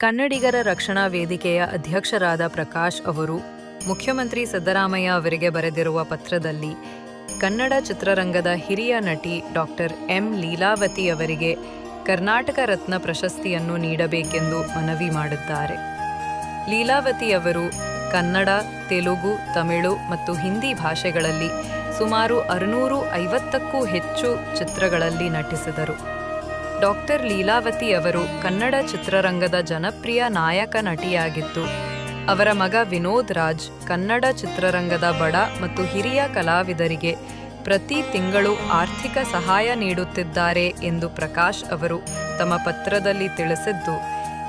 ಕನ್ನಡಿಗರ ರಕ್ಷಣಾ ವೇದಿಕೆಯ ಅಧ್ಯಕ್ಷರಾದ ಪ್ರಕಾಶ್ ಅವರು ಮುಖ್ಯಮಂತ್ರಿ ಸಿದ್ದರಾಮಯ್ಯ ಅವರಿಗೆ ಬರೆದಿರುವ ಪತ್ರದಲ್ಲಿ ಕನ್ನಡ ಚಿತ್ರರಂಗದ ಹಿರಿಯ ನಟಿ ಡಾಕ್ಟರ್ ಎಂ ಲೀಲಾವತಿ ಅವರಿಗೆ ಕರ್ನಾಟಕ ರತ್ನ ಪ್ರಶಸ್ತಿಯನ್ನು ನೀಡಬೇಕೆಂದು ಮನವಿ ಮಾಡುತ್ತಾರೆ ಲೀಲಾವತಿ ಅವರು ಕನ್ನಡ, ತೆಲುಗು, ತಮಿಳು ಮತ್ತು ಹಿಂದಿ ಭಾಷೆಗಳಲ್ಲಿ ಸುಮಾರು ಅರುನೂರು ಐವತ್ತಕ್ಕೂ ಹೆಚ್ಚು ಚಿತ್ರಗಳಲ್ಲಿ ನಟಿಸಿದರು. ಡಾಕ್ಟರ್ ಲೀಲಾವತಿ ಅವರು ಕನ್ನಡ ಚಿತ್ರರಂಗದ ಜನಪ್ರಿಯ ನಾಯಕ ನಟಿಯಾಗಿದ್ದು, ಅವರ ಮಗ ವಿನೋದ್ ರಾಜ್ ಕನ್ನಡ ಚಿತ್ರರಂಗದ ಬಡ ಮತ್ತು ಹಿರಿಯ ಕಲಾವಿದರಿಗೆ ಪ್ರತಿ ತಿಂಗಳು ಆರ್ಥಿಕ ಸಹಾಯ ನೀಡುತ್ತಿದ್ದಾರೆ ಎಂದು ಪ್ರಕಾಶ್ ಅವರು ತಮ್ಮ ಪತ್ರದಲ್ಲಿ ತಿಳಿಸಿದ್ದು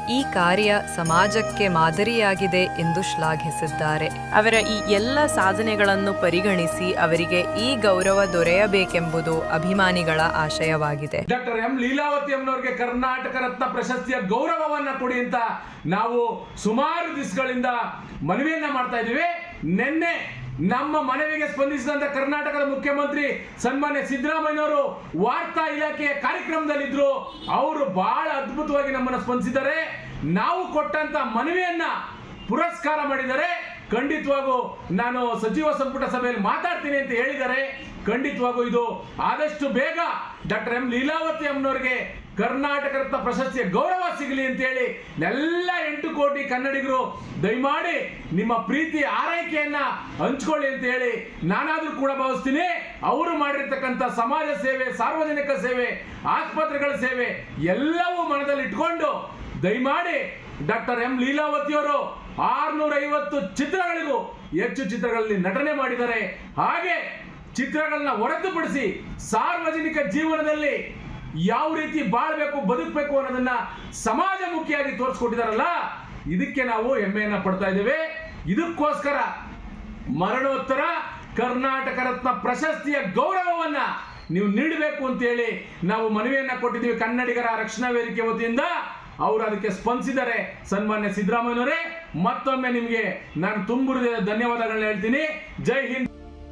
ಈ ಕಾರ್ಯ ಸಮಾಜಕ್ಕೆ ಮಾದರಿಯಾಗಿದೆ ಎಂದು ಶ್ಲಾಘಿಸಿದ್ದಾರೆ. ಅವರ ಈ ಎಲ್ಲ ಸಾಧನೆಗಳನ್ನು ಪರಿಗಣಿಸಿ ಅವರಿಗೆ ಈ ಗೌರವ ದೊರೆಯಬೇಕೆಂಬುದು ಅಭಿಮಾನಿಗಳ ಆಶಯವಾಗಿದೆ. ಡಾಕ್ಟರ್ ಎಂ ಲೀಲಾವತಿ ಅಮ್ಮನವರಿಗೆ ಕರ್ನಾಟಕ ರತ್ನ ಪ್ರಶಸ್ತಿಯ ಗೌರವವನ್ನ ಕೊಡಿ ಅಂತ ನಾವು ಸುಮಾರು ದಿವಸಗಳಿಂದ ಮನವಿಯನ್ನ ಮಾಡ್ತಾ ಇದ್ದೀವಿ. ನಿನ್ನೆ ನಮ್ಮ ಮನವಿಗೆ ಸ್ಪಂದಿಸಿದಂತ ಕರ್ನಾಟಕದ ಮುಖ್ಯಮಂತ್ರಿ ಸನ್ಮಾನ್ಯ ಸಿದ್ದರಾಮಯ್ಯನವರು ವಾರ್ತಾ ಇಲಾಖೆಯ ಕಾರ್ಯಕ್ರಮದಲ್ಲಿದ್ದರು ಅವರು ಬಹಳ ಅದ್ಭುತವಾಗಿ ನಮ್ಮನ್ನು ಸ್ಪಂದಿಸಿದ್ದಾರೆ. ನಾವು ಕೊಟ್ಟಂತ ಮನವಿಯನ್ನ ಪುರಸ್ಕಾರ ಮಾಡಿದರೆ ಖಂಡಿತವಾಗೂ ನಾನು ಸಚಿವ ಸಂಪುಟ ಸಭೆಯಲ್ಲಿ ಮಾತಾಡ್ತೀನಿ ಅಂತ ಹೇಳಿದರೆ ಖಂಡಿತವಾಗೂ ಇದು ಆದಷ್ಟು ಬೇಗ ಡಾಕ್ಟರ್ ಎಂ ಲೀಲಾವತಿ ಅಮ್ಮನವರಿಗೆ ಕರ್ನಾಟಕ ರತ್ನ ಪ್ರಶಸ್ತಿಯ ಗೌರವ ಸಿಗಲಿ ಅಂತ ಹೇಳಿ ಎಲ್ಲ ಎಂಟು ಕೋಟಿ ಕನ್ನಡಿಗರು ದಯಮಾಡಿ ನಿಮ್ಮ ಪ್ರೀತಿ ಆರೈಕೆಯನ್ನ ಹಂಚ್ಕೊಳ್ಳಿ ಅಂತ ಹೇಳಿ ನಾನಾದರೂ ಕೂಡ ಭಾವಿಸ್ತೀನಿ. ಅವರು ಮಾಡಿರ್ತಕ್ಕಂಥ ಸಮಾಜ ಸೇವೆ, ಸಾರ್ವಜನಿಕ ಸೇವೆ, ಆಸ್ಪತ್ರೆಗಳ ಸೇವೆ ಎಲ್ಲವೂ ಮನದಲ್ಲಿ ಇಟ್ಕೊಂಡು ದಯಮಾಡಿ ಡಾಕ್ಟರ್ ಎಂ ಲೀಲಾವತಿಯವರು ಆರ್ನೂರ ಐವತ್ತು ಚಿತ್ರಗಳಿಗೂ ಹೆಚ್ಚು ಚಿತ್ರಗಳಲ್ಲಿ ನಟನೆ ಮಾಡಿದ್ದಾರೆ. ಹಾಗೆ ಚಿತ್ರಗಳನ್ನ ಹೊರತುಪಡಿಸಿ ಸಾರ್ವಜನಿಕ ಜೀವನದಲ್ಲಿ ಯಾವ ರೀತಿ ಬಾಳ್ಬೇಕು ಬದುಕಬೇಕು ಅನ್ನೋದನ್ನ ಸಮಾಜಮುಖಿಯಾಗಿ ತೋರಿಸ್ಕೊಟ್ಟಿದಾರಲ್ಲ, ಇದಕ್ಕೆ ನಾವು ಹೆಮ್ಮೆಯನ್ನ ಪಡ್ತಾ ಇದ್ದೇವೆ. ಇದಕ್ಕೋಸ್ಕರ ಮರಣೋತ್ತರ ಕರ್ನಾಟಕ ರತ್ನ ಪ್ರಶಸ್ತಿಯ ಗೌರವವನ್ನ ನೀವು ನೀಡಬೇಕು ಅಂತೇಳಿ ನಾವು ಮನವಿಯನ್ನ ಕೊಟ್ಟಿದ್ದೀವಿ ಕನ್ನಡಿಗರ ರಕ್ಷಣಾ ವೇದಿಕೆ ವತಿಯಿಂದ. ಅವರು ಅದಕ್ಕೆ ಸ್ಪಂದಿಸಿದ್ದಾರೆ ಸನ್ಮಾನ್ಯ ಸಿದ್ದರಾಮಯ್ಯನವರೇ. ಮತ್ತೊಮ್ಮೆ ನಿಮಗೆ ನಾನು ತುಂಬ ಧನ್ಯವಾದಗಳನ್ನ ಹೇಳ್ತೀನಿ. ಜೈ ಹಿಂದ್.